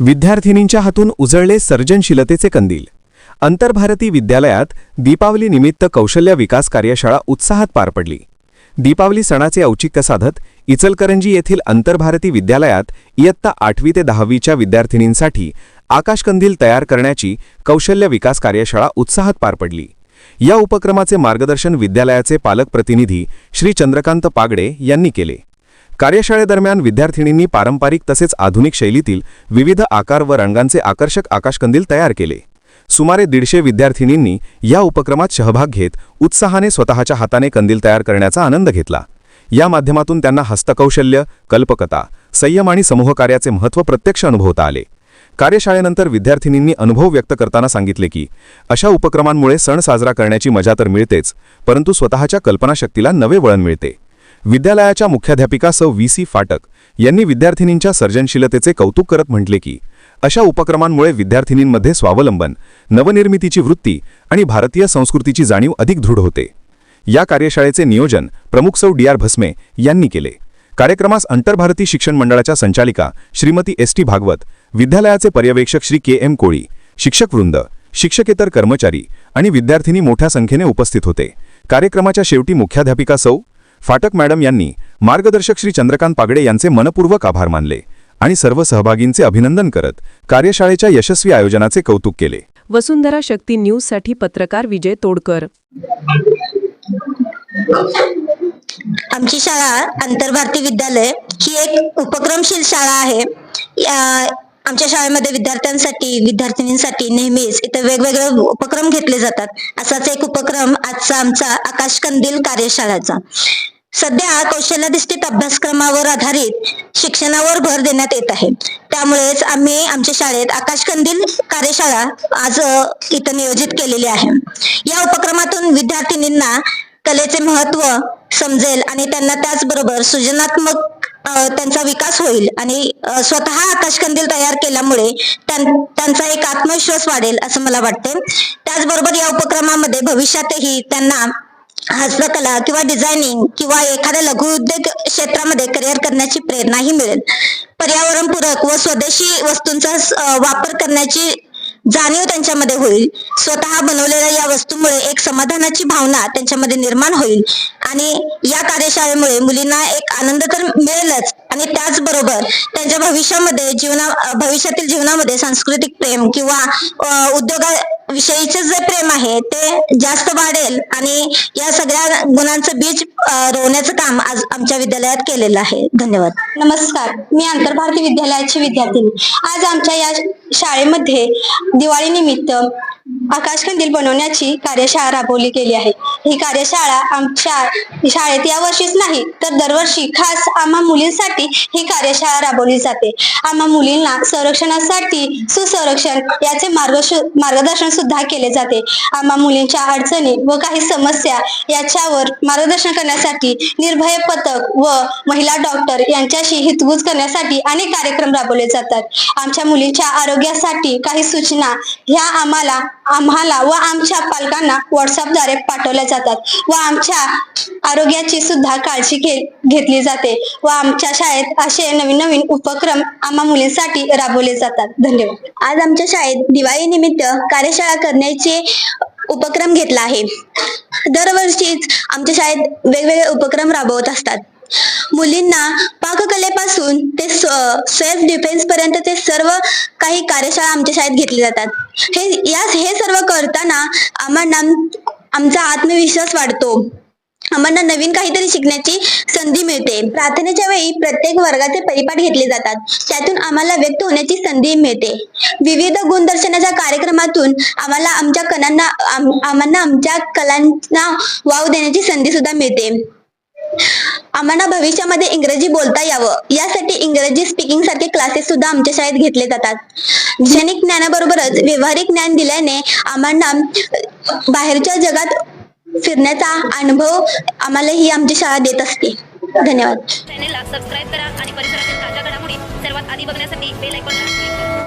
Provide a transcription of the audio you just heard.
विद्यार्थिनींच्या हातून उजळले सर्जनशीलतेचे कंदील. अंतरभारती विद्यालयात दीपावली निमित्त कौशल्य विकास कार्यशाळा उत्साहात पार पडली. दीपावली सणाचे औचित्य साधत इचलकरंजी येथील अंतरभारती विद्यालयात इयत्ता आठवी ते दहावीच्या विद्यार्थिनींसाठी आकाशकंदील तयार करण्याची कौशल्य विकास कार्यशाळा उत्साहात पार पडली. या उपक्रमाचे मार्गदर्शन विद्यालयाचे पालक प्रतिनिधी श्री चंद्रकांत पागडे यांनी केले. कार्यशाळेदरम्यान विद्यार्थिनींनी पारंपरिक तसेच आधुनिक शैलीतील विविध आकार व रंगांचे आकर्षक आकाशकंदील तयार केले. सुमारे दीडशे विद्यार्थिनींनी या उपक्रमात सहभाग घेत उत्साहाने स्वतःच्या हाताने कंदील तयार करण्याचा आनंद घेतला. या माध्यमातून त्यांना हस्तकौशल्य कल्पकता संयम आणि समूहकार्याचे महत्त्व प्रत्यक्ष अनुभवता आले. कार्यशाळेनंतर विद्यार्थिनींनी अनुभव व्यक्त करताना सांगितले की अशा उपक्रमांमुळे सण साजरा करण्याची मजा तर मिळतेच परंतु स्वतःच्या कल्पनाशक्तीला नवे वळण मिळते. विद्यालयाच्या मुख्याध्यापिका सौ व्ही सी फाटक यांनी विद्यार्थिनींच्या सर्जनशीलतेचे कौतुक करत म्हटले की अशा उपक्रमांमुळे विद्यार्थिनींमध्ये स्वावलंबन नवनिर्मितीची वृत्ती आणि भारतीय संस्कृतीची जाणीव अधिक दृढ होते. या कार्यशाळेचे नियोजन प्रमुख सौ डी आर भस्मे यांनी केले. कार्यक्रमास आंतरभारती शिक्षण मंडळाच्या संचालिका श्रीमती एस टी भागवत विद्यालयाचे पर्यवेक्षक श्री के एम कोळी शिक्षकवृंद शिक्षकेतर कर्मचारी आणि विद्यार्थिनी मोठ्या संख्येने उपस्थित होते. कार्यक्रमाच्या शेवटी मुख्याध्यापिका सौ फाटक मॅडम यांनी मार्गदर्शक श्री चंद्रकांत पागडे यांचे मनपूर्वक आभार मानले आणि सर्व सहभागींचे अभिनंदन करत कार्यशाळेच्या यशस्वी आयोजनाचे कौतुक केले. वसुंधरा शक्ती न्यूजसाठी पत्रकार विजय तोडकर. आमची शाळा आंतरभारती विद्यालय ही एक उपक्रमशील शाळा आहे. या- आमच्या शाळेमध्ये विद्यार्थ्यांसाठी विद्यार्थिनींसाठी नेहमीच इथे वेगवेगळे उपक्रम घेतले जातात. असाच एक उपक्रम आजचा आमचा आकाश कंदील कार्यशाळाचा. सध्या कौशल्याधिष्ठित अभ्यासक्रमावर आधारित शिक्षणावर भर देण्यात येत आहे. त्यामुळेच आम्ही आमच्या शाळेत आकाशकंदील कार्यशाळा आज इथं नियोजित केलेली आहे. या उपक्रमातून विद्यार्थिनींना कलेचे महत्त्व समजेल आणि त्यांना त्याचबरोबर सृजनात्मक त्यांचा विकास होईल. आणि स्वतः आकाशकंदील तयार केल्यामुळे त्यां- त्यांचा एक आत्मविश्वास वाढेल असं मला वाटते. त्याचबरोबर या उपक्रमामध्ये भविष्यातही त्यांना हस्तकला किंवा डिझायनिंग किंवा एखाद्या लघु उद्योग क्षेत्रामध्ये करिअर करण्याची प्रेरणाही मिळेल. पर्यावरणपूरक व स्वदेशी वस्तूंचा वापर करण्याची जाणीव त्यांच्यामध्ये होईल. स्वतः बनवलेल्या या वस्तूमुळे एक समाधानाची भावना त्यांच्यामध्ये निर्माण होईल. आणि या कार्यशाळेमुळे मुलींना एक आनंद तर मिळेलच. आणि त्याचबरोबर त्यांच्या भविष्यामध्ये जीवना भविष्यातील जीवनामध्ये सांस्कृतिक प्रेम किंवा उद्योगाविषयीचे जे प्रेम आहे ते जास्त वाढेल आणि या सगळ्या गुणांचं बीज रोवण्याचं काम आज आमच्या विद्यालयात केलेलं आहे. धन्यवाद. नमस्कार. मी आंतरभारती विद्यालयाची विद्यार्थिनी आज आमच्या या शाळेमध्ये दिवाळी निमित्त आकाशकंदील बनवण्याची कार्यशाळा राबवली गेली आहे. ही कार्यशाळा आमच्या शाळेत या वर्षीच नाही तर दरवर्षी खास आम्हा मुलींसाठी ही कार्यशाळा राबवली जाते. आम्हा मुलींना संरक्षणासाठी सुसंरक्षण याचे मार्ग मार्गदर्शन सुद्धा केले जाते. आम्हा मुलींच्या अडचणी व काही समस्या याच्यावर मार्गदर्शन करण्यासाठी निर्भय पथक व महिला डॉक्टर यांच्याशी हितगुज करण्यासाठी अनेक कार्यक्रम राबवले जातात. आमच्या मुलींच्या आरोग्यासाठी काही सूचना ह्या आम्हाला आम्हाला व आमच्या पालकांना व्हॉट्सअपद्वारे पाठवल्या जातात. व आमच्या आरोग्याची सुद्धा काळजी घे घेतली जाते. व आमच्या शाळेत असे नवीन नवीन उपक्रम आम्हा मुलींसाठी राबवले जातात. धन्यवाद. आज आमच्या शाळेत दिवाळी निमित्त कार्यशाळा करण्याचे उपक्रम घेतला आहे. दरवर्षीच आमच्या शाळेत वेगवेगळे उपक्रम राबवत असतात. मुलींना पाककलेपासून ते सेल्फ डिफेन्स पर्यंत ते सर्व काही कार्यशाळा आमच्या शाळेत घेतली जातात. हे या हे सर्व करताना आम्हाला आमचा आत्मविश्वास वाढतो. आम्हाला नवीन काहीतरी शिकण्याची संधी मिळते. प्रार्थनेच्या वेळी प्रत्येक वर्गाचे परिपाठ घेतले जातात. त्यातून आम्हाला व्यक्त होण्याची संधी मिळते. विविध गुणदर्शनाच्या कार्यक्रमातून आम्हाला आमच्या कलांना आम्हाला आमच्या कलांना वाव देण्याची संधी सुद्धा मिळते. आम्हाला भविष्यामध्ये इंग्रजी बोलता यावं. यासाठी इंग्रजी स्पीकिंग सारखे क्लासेस सुद्धा आमच्या शाळेत घेतले जातात. शैक्षणिक ज्ञानाबरोबरच व्यावहारिक ज्ञान दिल्याने आम्हाला बाहेरच्या जगात फिरण्याचा अनुभव आम्हाला ही आमची शाळा देत असते. धन्यवाद. चॅनेलला सबस्क्राईब करा आणि परिसरातील ताज्या घडामोडी सर्वात आधी बघण्यासाठी बेल आयकॉनला